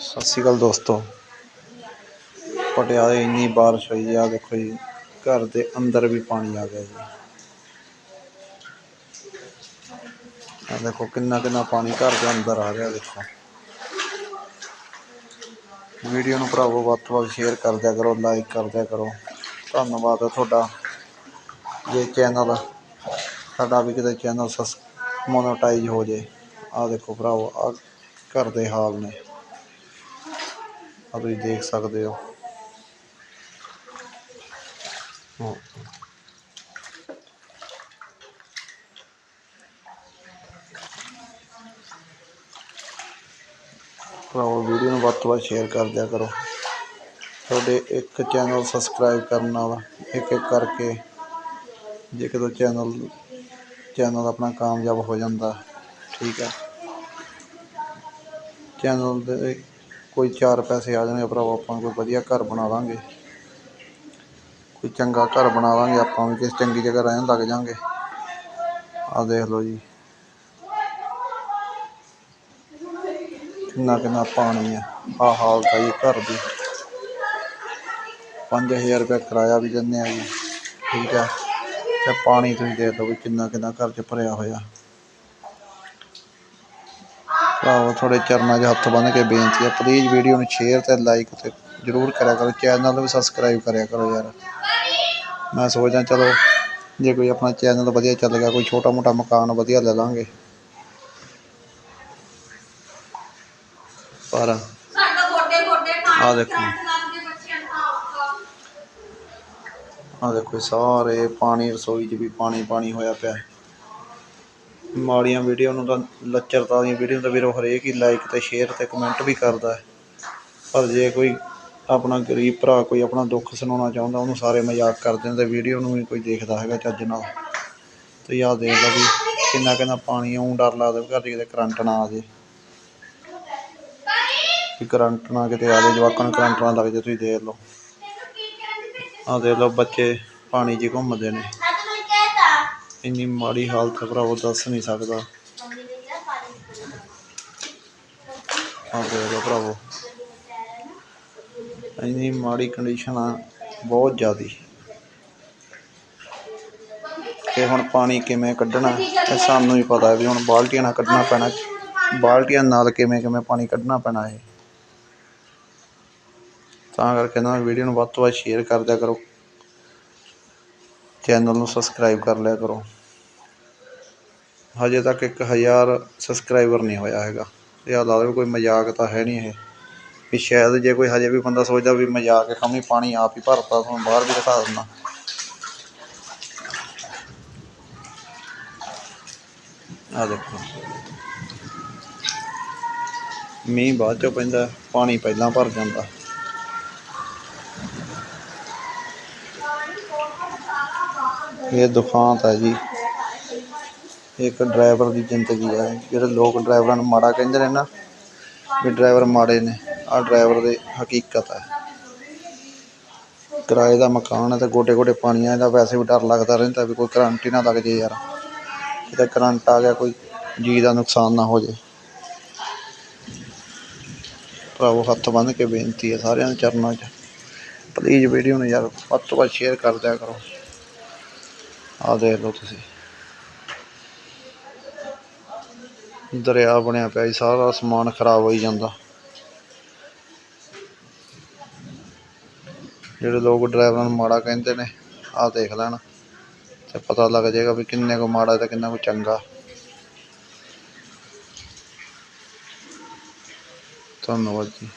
ਸਤਿ ਸ਼੍ਰੀ ਅਕਾਲ ਦੋਸਤੋ। ਪਟਿਆਲੇ ਇੰਨੀ ਬਾਰਿਸ਼ ਹੋਈ ਆ, ਦੇਖੋ ਜੀ, ਘਰ ਦੇ ਅੰਦਰ ਵੀ ਪਾਣੀ ਆ ਗਿਆ ਜੀ। ਆ ਦੇਖੋ ਕਿੰਨਾ ਕਿੰਨਾ ਪਾਣੀ ਘਰ ਦੇ ਅੰਦਰ ਆ ਰਿਹਾ ਦੇਖੋ। ਵੀਡੀਓ ਨੂੰ ਭਰਾਵੋ ਵੱਧ ਤੋਂ ਵੱਧ ਸ਼ੇਅਰ ਕਰ ਦਿਆ ਕਰੋ ਲਾਈਕ ਕਰ ਦਿਆ ਕਰੋ। ਧੰਨਵਾਦ ਹੈ ਤੁਹਾਡਾ, ਜੇ ਚੈਨਲ ਸਾਡਾ ਵੀ ਕਿਤੇ ਚੈਨਲ ਸਸ, ਮੋਨੋਟਾਈਜ਼ ਹੋ ਜੇ। ਆ ਦੇਖੋ ਭਰਾਵੋ, ਆ ਘਰ ਦੇ ਹਾਲ ਨੇ। ਆ ਤੁਸੀਂ ਦੇਖ ਸਕਦੇ ਹੋ। ਹਾਂ। ਵੀਡੀਓ ਨੂੰ ਵੱਧ ਤੋਂ ਵੱਧ ਸ਼ੇਅਰ ਕਰ ਦਿਆ ਕਰੋ। ਤੁਹਾਡੇ ਇੱਕ ਚੈਨਲ ਸਬਸਕ੍ਰਾਈਬ ਕਰਨ ਨਾਲ ਇੱਕ ਇੱਕ ਕਰਕੇ ਜੇ ਕਦੋਂ ਚੈਨਲ ਚੈਨਲ ਆਪਣਾ ਕਾਮਯਾਬ ਹੋ ਜਾਂਦਾ, ਠੀਕ ਹੈ ਚੈਨਲ ਦੇ ਕੋਈ ਚਾਰ ਪੈਸੇ ਆ ਜਾਣਗੇ ਭਰਾਵਾ, ਆਪਾਂ ਕੋਈ ਵਧੀਆ ਘਰ ਬਣਾ ਲਾਂਗੇ। ਕੋਈ ਚੰਗਾ ਘਰ ਬਣਾ ਲਾਂਗੇ, ਆਪਾਂ ਵੀ ਕਿਸੇ ਚੰਗੀ ਜਗ੍ਹਾ ਰਹਿਣ ਲੱਗ ਜਾਾਂਗੇ। ਆਹ ਦੇਖ ਲਓ ਜੀ। ਕਿੰਨਾ ਕਿੰਨਾ ਪਾਣੀ ਆ। ਆਹ ਹਾਲਤ ਆ ਜੀ ਘਰ ਦੀ। 5000 ਰੁਪਏ ਕਿਰਾਇਆ ਵੀ ਦਿੰਦੇ ਆ ਜੀ। ਠੀਕ ਆ। ਤੇ ਪਾਣੀ ਤੁਸੀਂ ਦੇਖ ਲਓ ਵੀ ਕਿੰਨਾ ਕਿੰਨਾ ਘਰ 'ਚ ਭਰਿਆ ਹੋਇਆ। ਭਰਾਵੋ ਤੁਹਾਡੇ ਚਰਨਾਂ 'ਚ ਹੱਥ ਬੰਨ੍ਹ ਕੇ ਬੇਨਤੀ ਹੈ ਪਲੀਜ਼ ਵੀਡੀਓ ਨੂੰ ਸ਼ੇਅਰ ਤੇ ਲਾਈਕ ਤੇ ਜ਼ਰੂਰ ਕਰਿਆ ਕਰੋ ਚੈਨਲ ਨੂੰ ਵੀ ਸਬਸਕ੍ਰਾਈਬ ਕਰਿਆ ਕਰੋ ਯਾਰ। ਮੈਂ ਸੋਚਦਾ ਚਲੋ ਜੇ ਕੋਈ ਆਪਣਾ ਚੈਨਲ ਵਧੀਆ ਚੱਲ ਗਿਆ ਕੋਈ ਛੋਟਾ ਮੋਟਾ ਮਕਾਨ ਵਧੀਆ ਲੈ ਲਾਂਗੇ। ਪਰ ਆਹ ਦੇਖੋ। ਕਰੰਟ ਲੱਗ ਜੇ ਬੱਚਿਆਂ ਨੂੰ ਔਖਾ ਆ ਦੇਖੋ ਸਾਰੇ ਪਾਣੀ ਰਸੋਈ 'ਚ ਵੀ ਪਾਣੀ ਪਾਣੀ ਹੋਇਆ ਪਿਆ। ਮਾੜੀਆਂ ਵੀਡੀਓ ਨੂੰ ਤਾਂ ਲੱਚਰਤਾ ਦੀਆਂ ਵੀਡੀਓ ਤਾਂ ਵੀਰੋ ਹਰੇਕ ਹੀ ਲਾਈਕ ਅਤੇ ਸ਼ੇਅਰ ਅਤੇ ਕਮੈਂਟ ਵੀ ਕਰਦਾ ਪਰ ਜੇ ਕੋਈ ਆਪਣਾ ਗਰੀਬ ਭਰਾ ਕੋਈ ਆਪਣਾ ਦੁੱਖ ਸੁਣਾਉਣਾ ਚਾਹੁੰਦਾ, ਉਹਨੂੰ ਸਾਰੇ ਮਜ਼ਾਕ ਕਰਦੇ ਨੇ ਤੇ ਵੀਡੀਓ ਨੂੰ ਵੀ ਕੋਈ ਦੇਖਦਾ ਹੈਗਾ ਚੱਜ ਨਾਲ। ਤੇ ਆਹ ਦੇਖ ਲਓ ਵੀ ਕਿੰਨਾ ਕਿੰਨਾ ਪਾਣੀ ਆਉਂ ਡਰ ਲੱਗਦਾ ਵੀ ਘਰ 'ਚ ਕਿਤੇ ਕਰੰਟ ਨਾ ਆ ਜੇ ਵੀ ਕਰੰਟ ਨਾ ਕਿਤੇ ਆ ਜਾਵੇ ਜਵਾਕਾਂ ਨੂੰ ਕਰੰਟ ਨਾ ਲੱਗ ਜੇ ਤੁਸੀਂ ਦੇਖ ਲਓ। ਆਹ ਦੇਖ ਲਓ ਬੱਚੇ ਪਾਣੀ 'ਚ ਘੁੰਮਦੇ ਨੇ। ਇੰਨੀ ਮਾੜੀ ਹਾਲਤ ਹੈ ਭਰਾਵੋ ਦੱਸ ਨਹੀਂ ਸਕਦਾ। ਮੰਮੀ ਨੇ ਭਰਾਵੋ। ਇੰਨੀ ਮਾੜੀ ਕੰਡੀਸ਼ਨ ਆ, ਬਹੁਤ ਜ਼ਿਆਦੀ। ਤੇ ਹੁਣ ਪਾਣੀ ਕਿਵੇਂ ਕੱਢਣਾ ਇਹ ਸਾਨੂੰ ਹੀ ਪਤਾ ਵੀ ਹੁਣ ਬਾਲਟੀਆਂ ਨਾਲ ਕੱਢਣਾ ਪੈਣਾ, ਬਾਲਟੀਆਂ ਨਾਲ ਕਿਵੇਂ ਕਿਵੇਂ ਪਾਣੀ ਕੱਢਣਾ ਪੈਣਾ ਹੈ ਤਾਂ ਕਰਕੇ ਨਾ ਵੀਡੀਓ ਨੂੰ ਵੱਧ ਤੋਂ ਵੱਧ ਸ਼ੇਅਰ ਕਰ ਦਿਆ ਕਰੋ। ਚੈਨਲ ਨੂੰ ਸਬਸਕ੍ਰਾਈਬ ਕਰ ਲਿਆ ਕਰੋ। ਹਜੇ ਤੱਕ 1000 ਸਬਸਕ੍ਰਾਈਬਰ ਨਹੀਂ ਹੋਇਆ ਹੈਗਾ। ਇਹ ਆ ਲਾ ਲਓ ਕੋਈ ਮਜ਼ਾਕ ਤਾਂ ਹੈ ਨਹੀਂ ਇਹ। ਵੀ ਸ਼ਾਇਦ ਜੇ ਕੋਈ ਹਜੇ ਵੀ ਬੰਦਾ ਸੋਚਦਾ ਵੀ ਮਜ਼ਾਕ ਹੈ ਕਮੀ ਪਾਣੀ ਆਪ ਹੀ ਭਰਤਾ ਤੁਹਾਨੂੰ ਬਾਹਰ ਵੀ ਦਿਖਾ ਦਿੰਦਾ। ਆ ਦੇਖੋ। ਮੀਂਹ ਬਾਅਦ ਚੋਂ ਪੈਂਦਾ, ਪਾਣੀ ਪਹਿਲਾਂ ਭਰ ਜਾਂਦਾ। ਇਹ ਦੁਖਾਂਤ ਹੈ ਜੀ। ਇੱਕ ਡਰਾਈਵਰ ਦੀ ਜ਼ਿੰਦਗੀ ਹੈ ਜਿਹੜੇ ਲੋਕ ਡਰਾਈਵਰਾਂ ਨੂੰ ਮਾੜਾ ਕਹਿੰਦੇ ਨੇ ਨਾ, ਵੀ ਡਰਾਈਵਰ ਮਾੜੇ ਨੇ, ਆਹ ਡਰਾਈਵਰ ਦੀ ਹਕੀਕਤ ਹੈ ਕਿਰਾਏ ਦਾ ਮਕਾਨ ਹੈ ਤੇ ਗੋਡੇ ਗੋਡੇ ਪਾਣੀ ਆ ਇਹਦਾ ਵੈਸੇ ਵੀ ਡਰ ਲੱਗਦਾ ਰਹਿੰਦਾ ਵੀ ਕੋਈ ਕਰੰਟ ਹੀ ਨਾ ਲੱਗ ਜੇ ਯਾਰ। ਕਿਤੇ ਕਰੰਟ ਆ ਗਿਆ, ਕੋਈ ਜੀ ਦਾ ਨੁਕਸਾਨ ਨਾ ਹੋ ਜੇ ਭਰਾਵੋ, ਹੱਥ ਬੰਨ੍ਹ ਕੇ ਬੇਨਤੀ ਹੈ ਸਾਰਿਆਂ ਦੇ ਚਰਨਾਂ 'ਚ। ਪਲੀਜ਼ ਵੀਡੀਓ ਨੂੰ ਯਾਰ ਵੱਧ ਤੋਂ ਵੱਧ ਸ਼ੇਅਰ ਕਰ ਦਿਆ ਕਰੋ। ਆਹ ਦੇਖ ਲਓ ਤੁਸੀਂ। ਦਰਿਆ ਬਣਿਆ ਪਿਆ ਜੀ, ਸਾਰਾ ਸਮਾਨ ਖਰਾਬ ਹੋਈ ਜਾਂਦਾ। ਜਿਹੜੇ ਲੋਕ ਡਰਾਈਵਰਾਂ ਨੂੰ ਮਾੜਾ ਕਹਿੰਦੇ ਨੇ, ਆਹ ਦੇਖ ਲੈਣ ਤੇ ਪਤਾ ਲੱਗ ਜਾਏਗਾ ਵੀ ਕਿੰਨੇ ਕੁ ਮਾੜਾ ਤੇ ਕਿੰਨਾ ਕੁ ਚੰਗਾ। ਧੰਨਵਾਦ ਜੀ।